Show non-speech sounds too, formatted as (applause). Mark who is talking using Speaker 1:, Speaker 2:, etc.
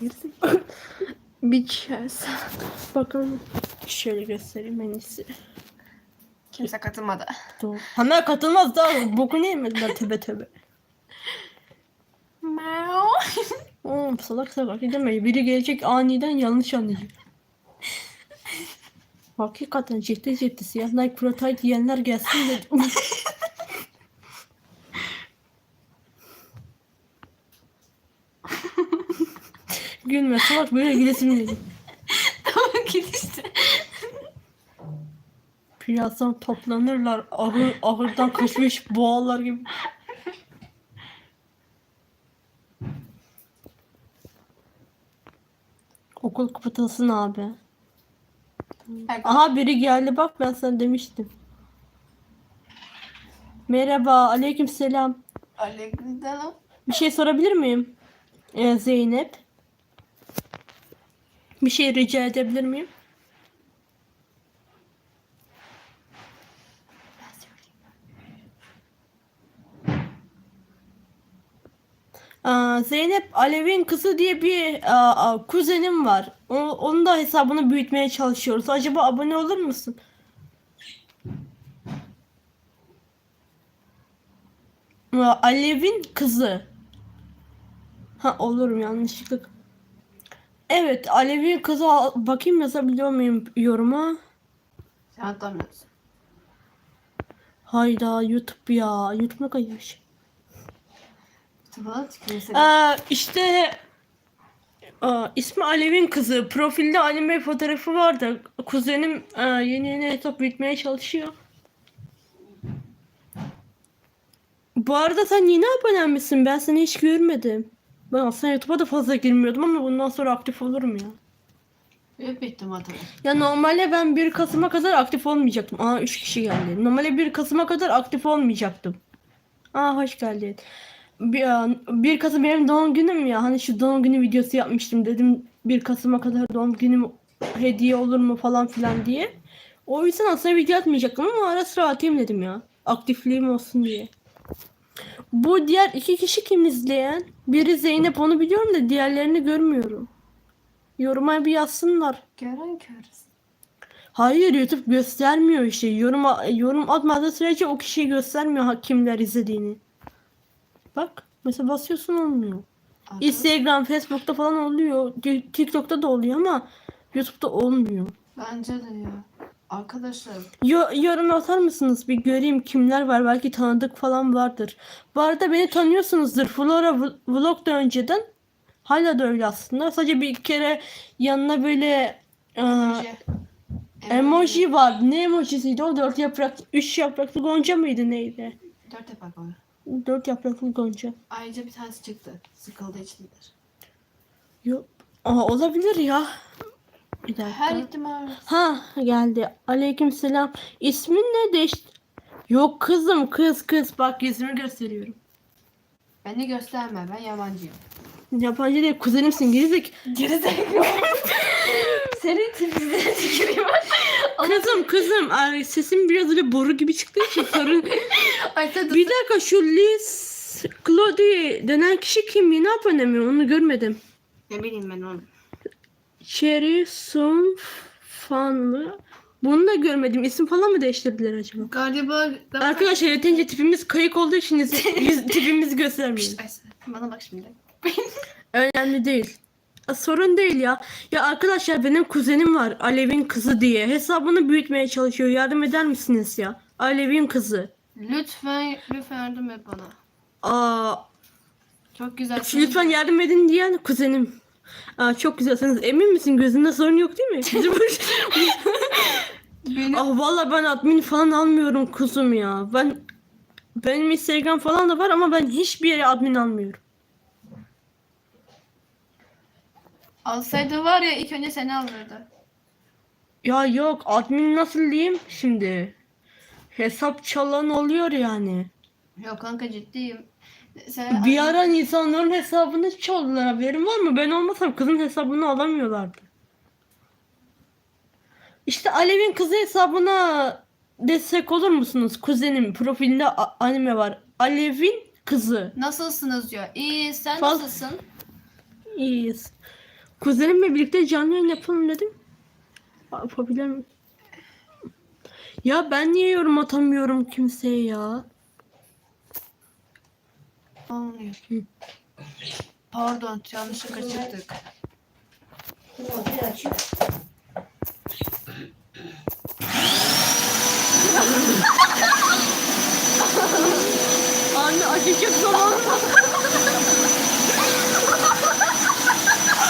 Speaker 1: (laughs) Bitches. Bakalım. Şöyle göstereyim en iyisi.
Speaker 2: Kimse katılmadı.
Speaker 1: Doğru. Hemen katılmaz daha. Bokunu yemediler tebe tebe.
Speaker 2: Meow. (laughs)
Speaker 1: Oğlum salak salak deme. Biri gelecek aniden yanlış anlayacak. (laughs) Hakikaten ciddi ciddi siyah Nike Pro Tight yiyenler gelsin dedim. Gülme salak böyle gülesim dedim. (laughs)
Speaker 2: Tamam git işte.
Speaker 1: Birazdan toplanırlar. Ahır, ahırdan kaçmış boğalar gibi. Okul kapatılsın abi. Aha biri geldi bak ben sana demiştim. Merhaba, aleyküm selam.
Speaker 2: Aleykümselam.
Speaker 1: Bir şey sorabilir miyim? Ee, Zeynep. Bir şey rica edebilir miyim? Zeynep Alev'in kızı diye bir aa, aa, kuzenim var. O, onun da hesabını büyütmeye çalışıyoruz. Acaba abone olur musun? Alev'in kızı. Ha olurum yanlışlıkla. Evet Alev'in kızı al- bakayım yazabiliyor muyum yoruma?
Speaker 2: Sen atamıyorsun.
Speaker 1: Hayda YouTube ya. YouTube'a kaymış.
Speaker 2: Tıpala çıkıyor senin.
Speaker 1: Aa, işte aa, ismi Alev'in kızı. Profilde anime fotoğrafı vardı. Kuzenim aa, yeni yeni hesap büyütmeye çalışıyor. Bu arada sen yeni abonen misin? Ben seni hiç görmedim. Ben aslında YouTube'a da fazla girmiyordum ama bundan sonra aktif olurum ya.
Speaker 2: Büyük bir ihtimal tabii.
Speaker 1: Ya normalde ben 1 Kasım'a kadar aktif olmayacaktım. Aa 3 kişi geldi. Normalde 1 Kasım'a kadar aktif olmayacaktım. Aa hoş geldin. Bir, aa, 1 Kasım benim doğum günüm ya. Hani şu doğum günü videosu yapmıştım. Dedim 1 Kasım'a kadar doğum günüm hediye olur mu falan filan diye. O yüzden aslında video atmayacaktım ama ara sıra atayım dedim ya. Aktifliğim olsun diye. Bu diğer iki kişi kim izleyen? Biri Zeynep onu biliyorum da diğerlerini görmüyorum. Yoruma bir yazsınlar.
Speaker 2: Gören körüz.
Speaker 1: Hayır YouTube göstermiyor işte. Yorum yorum atmadığı sürece o kişiyi göstermiyor kimler izlediğini. Bak mesela basıyorsun olmuyor.
Speaker 2: Adam-
Speaker 1: Instagram, Facebook'ta falan oluyor. Ti- TikTok'ta da oluyor ama YouTube'da olmuyor.
Speaker 2: Bence de ya. Arkadaşlar
Speaker 1: Yo- yorum atar mısınız? Bir göreyim kimler var. Belki tanıdık falan vardır. Bu arada beni tanıyorsunuzdur. Flora vl- vlog da önceden. Hala da öyle aslında. Sadece bir kere yanına böyle aa,
Speaker 2: emoji.
Speaker 1: Emoji var. Ne emojisiydi o? Dört yapraklı, üç yapraklı gonca mıydı neydi?
Speaker 2: Dört yapak var.
Speaker 1: Dört yapraklı gonca.
Speaker 2: Ayrıca bir tanesi çıktı. Sıkıldığı içindir.
Speaker 1: Yok. Aa, olabilir ya. Bir dakika.
Speaker 2: Her ihtimal.
Speaker 1: Ha geldi. Aleykümselam. İsmin ne değişti? Yok kızım kız kız. Bak yüzümü gösteriyorum.
Speaker 2: Beni gösterme ben yabancıyım.
Speaker 1: Yabancı değil kuzenimsin gerizek.
Speaker 2: Gerizekalı. (laughs) Senin tipine tüküreyim. (laughs)
Speaker 1: Kızım kızım. Ay, sesim biraz öyle boru gibi çıktığı için sorun. (laughs)
Speaker 2: Ay sen
Speaker 1: bir dakika şu Liz Claudie denen kişi kim? Yeni abone mi? Onu görmedim.
Speaker 2: Ne bileyim ben onu.
Speaker 1: Cherry Sun Fan mı? Bunu da görmedim. İsim falan mı değiştirdiler acaba?
Speaker 2: Galiba
Speaker 1: Arkadaşlar yetince tipimiz kayık olduğu için (laughs) yüz.
Speaker 2: Ay, bana bak şimdi. (laughs)
Speaker 1: Önemli değil. Sorun değil ya. Ya arkadaşlar benim kuzenim var. Alev'in kızı diye. Hesabını büyütmeye çalışıyor. Yardım eder misiniz ya? Alev'in kızı.
Speaker 2: Lütfen lütfen yardım et bana.
Speaker 1: Aa,
Speaker 2: Çok güzel.
Speaker 1: lütfen yardım edin diyen kuzenim. Aa, çok güzelsiniz. Emin misin? Gözünde sorun yok değil mi? (laughs) Bizim
Speaker 2: Benim
Speaker 1: Ah valla ben admin falan almıyorum kuzum ya. Ben benim Instagram falan da var ama ben hiçbir yere admin almıyorum.
Speaker 2: alsaydı var ya ilk önce seni alırdı.
Speaker 1: Ya yok admin nasıl diyeyim şimdi? Hesap çalan oluyor yani.
Speaker 2: Yok kanka ciddiyim. Sen
Speaker 1: Bir ara insanların hesabını çaldılar haberin var mı? Ben olmasam kızın hesabını alamıyorlardı. İşte Alev'in kızı hesabına destek olur musunuz? Kuzenim profilinde a- anime var. Alev'in kızı.
Speaker 2: Nasılsınız diyor. İyi sen
Speaker 1: Fal-
Speaker 2: nasılsın?
Speaker 1: İyiyiz. Kuzenimle birlikte canlı yayın yapalım dedim. Yapabilir miyim? Ya ben niye yorum atamıyorum kimseye ya?
Speaker 2: Anlıyor. Pardon yanlışlıkla çıktık.
Speaker 3: Biraz açık.